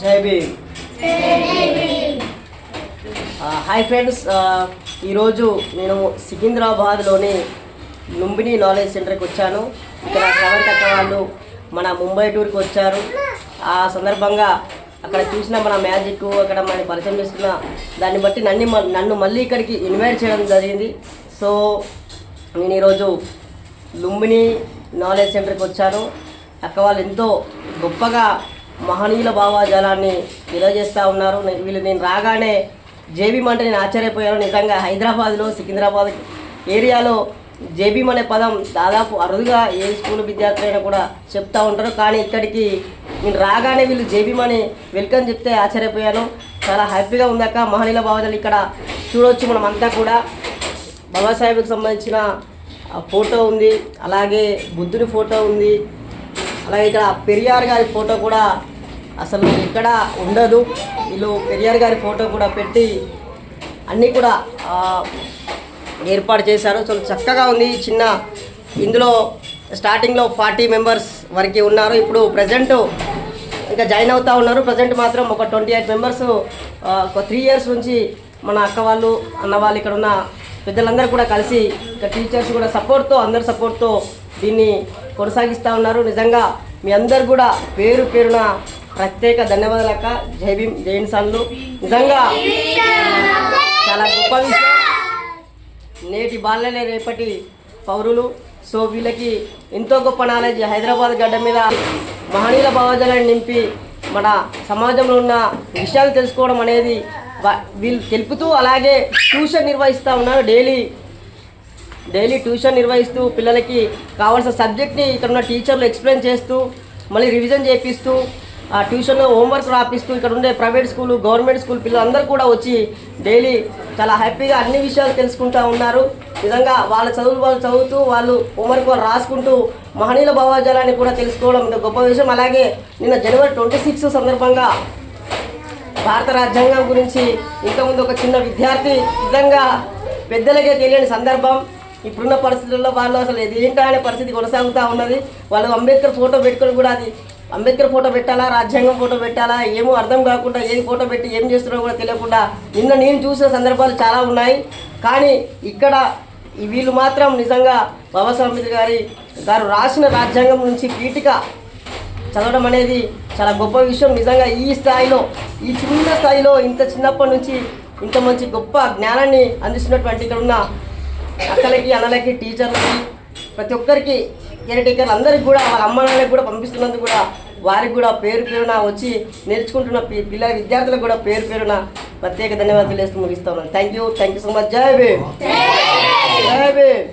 జై Bhim. Hi friends ఈరోజు నేను సికింద్రాబాద్లోని లుంబిని నాలెడ్జ్ సెంటర్కి వచ్చాను. ఇక్కడ సెవెంత్ అక్క వాళ్ళు మన ముంబై టూర్కి వచ్చారు. ఆ సందర్భంగా అక్కడ చూసిన మన మ్యాజిక్ అక్కడ మన పరిచయం చేసుకున్న దాన్ని బట్టి నన్ను నన్ను మళ్ళీ ఇక్కడికి ఇన్వైట్ చేయడం జరిగింది. సో నేను ఈరోజు లుంబిని నాలెడ్జ్ సెంటర్కి వచ్చాను. అక్క వాళ్ళు ఎంతో గొప్పగా మహనీయుల భావాజాలాన్ని తెలియజేస్తూ ఉన్నారు. వీళ్ళు నేను రాగానే జేబీం అంటే నేను ఆశ్చర్యపోయాను. నిజంగా హైదరాబాద్లో సికింద్రాబాద్ ఏరియాలో జేబీం అనే పదం దాదాపు అరుదుగా ఏ స్కూల్ విద్యార్థులైనా కూడా చెప్తూ ఉంటారు. కానీ ఇక్కడికి నేను రాగానే వీళ్ళు జేబీం అని వెల్కమ్ చెప్తే ఆశ్చర్యపోయాను. చాలా హ్యాపీగా ఉందాక మహనీయుల భావాజాలు ఇక్కడ చూడవచ్చు మనం అంతా కూడా బాబాసాహెబ్కి సంబంధించిన ఫోటో ఉంది. అలాగే బుద్ధుని ఫోటో ఉంది. అలాగే ఇక్కడ పెరియార్ గారి ఫోటో కూడా అసలు ఇక్కడ ఉండదు. వీళ్ళు పెరియార్ గారి ఫోటో కూడా పెట్టి అన్నీ కూడా ఏర్పాటు చేశారు. చాలా చక్కగా ఉంది చిన్న ఇందులో స్టార్టింగ్లో ఫార్టీ మెంబర్స్ వరకు ఉన్నారు. ఇప్పుడు ప్రజెంట్ ఇంకా జాయిన్ అవుతా ఉన్నారు. ప్రజెంట్ మాత్రం ఒక ట్వంటీ ఎయిట్ మెంబర్స్ ఒక త్రీ ఇయర్స్ నుంచి మన అక్క వాళ్ళు అన్న వాళ్ళు ఇక్కడ ఉన్న పెద్దలందరూ కూడా కలిసి ఇక్కడ టీచర్స్ కూడా సపోర్ట్తో అందరి సపోర్ట్తో దీన్ని కొనసాగిస్తూ ఉన్నారు. నిజంగా మీ అందరు కూడా పేరు పేరున ప్రత్యేక ధన్యవాదాలు అక్క జై భీమ్ జై ఇన్సాన్లు నిజంగా చాలా గొప్ప విషయం. నేటి బాలలే రేపటి పౌరులు. సో వీళ్ళకి ఎంతో గొప్ప నాలెడ్జ్ హైదరాబాద్ గడ్డ మీద మహనీయుల భావజాలను నింపి మన సమాజంలో ఉన్న విషయాలు తెలుసుకోవడం అనేది వీళ్ళు తెలుపుతూ అలాగే ట్యూషన్ నిర్వహిస్తూ ఉన్నారు. డైలీ డైలీ ట్యూషన్ నిర్వహిస్తూ పిల్లలకి కావాల్సిన సబ్జెక్ట్ని ఇక్కడ ఉన్న టీచర్లు ఎక్స్ప్లెయిన్ చేస్తూ మళ్ళీ రివిజన్ చేపిస్తూ ట్యూషన్ హోంవర్క్ రాపిస్తూ ఇక్కడ ఉండే ప్రైవేట్ స్కూల్ గవర్నమెంట్ స్కూల్ పిల్లలందరూ కూడా వచ్చి డైలీ చాలా హ్యాపీగా అన్ని విషయాలు తెలుసుకుంటూ ఉన్నారు. నిజంగా వాళ్ళ చదువులు వాళ్ళు చదువుతూ వాళ్ళు హోంవర్క్ వాళ్ళు రాసుకుంటూ మహనీయుల భావాజాలాన్ని కూడా తెలుసుకోవడం గొప్ప విషయం. అలాగే నిన్న జనవరి ట్వంటీ సిక్స్ సందర్భంగా భారత రాజ్యాంగం గురించి ఇంతకుముందు ఒక చిన్న విద్యార్థి నిజంగా పెద్దలకే తెలియని సందర్భం. ఇప్పుడున్న పరిస్థితుల్లో వాళ్ళు అసలు ఇది పరిస్థితి కొనసాగుతూ ఉన్నది. వాళ్ళు అంబేద్కర్ ఫోటో పెట్టుకొని కూడా అది అంబేద్కర్ ఫోటో పెట్టాలా? రాజ్యాంగం ఫోటో పెట్టాలా? ఏమో అర్థం కాకుండా ఏది ఫోటో పెట్టి ఏం చేస్తున్నారో కూడా తెలియకుండా నిన్న నేను చూసిన సందర్భాలు చాలా ఉన్నాయి. కానీ ఇక్కడ వీళ్ళు మాత్రం నిజంగా బాబాసాహెబ్ అంబేద్కర్ గారి గారు రాసిన రాజ్యాంగం నుంచి పీఠిక చదవడం అనేది చాలా గొప్ప విషయం. నిజంగా ఈ స్థాయిలో ఈ చిన్న స్థాయిలో ఇంత చిన్నప్పటి నుంచి ఇంత మంచి గొప్ప జ్ఞానాన్ని అందిస్తున్నటువంటి ఇక్కడ ఉన్న అక్కలకి అన్నలకి టీచర్లకి ప్రతి ఒక్కరికి కేర్ టేకర్లు అందరికి కూడా వాళ్ళ అమ్మ నాన్నకి కూడా పంపిస్తున్నందుకు కూడా వారికి కూడా పేరు పేరున వచ్చి నేర్చుకుంటున్న పిల్లల విద్యార్థులకు కూడా పేరు పేరున ప్రత్యేక ధన్యవాదాలు వేస్తూ ముగిస్తా ఉన్నాను. Thank you thank you so much జై భీమ్. జై భీమ్.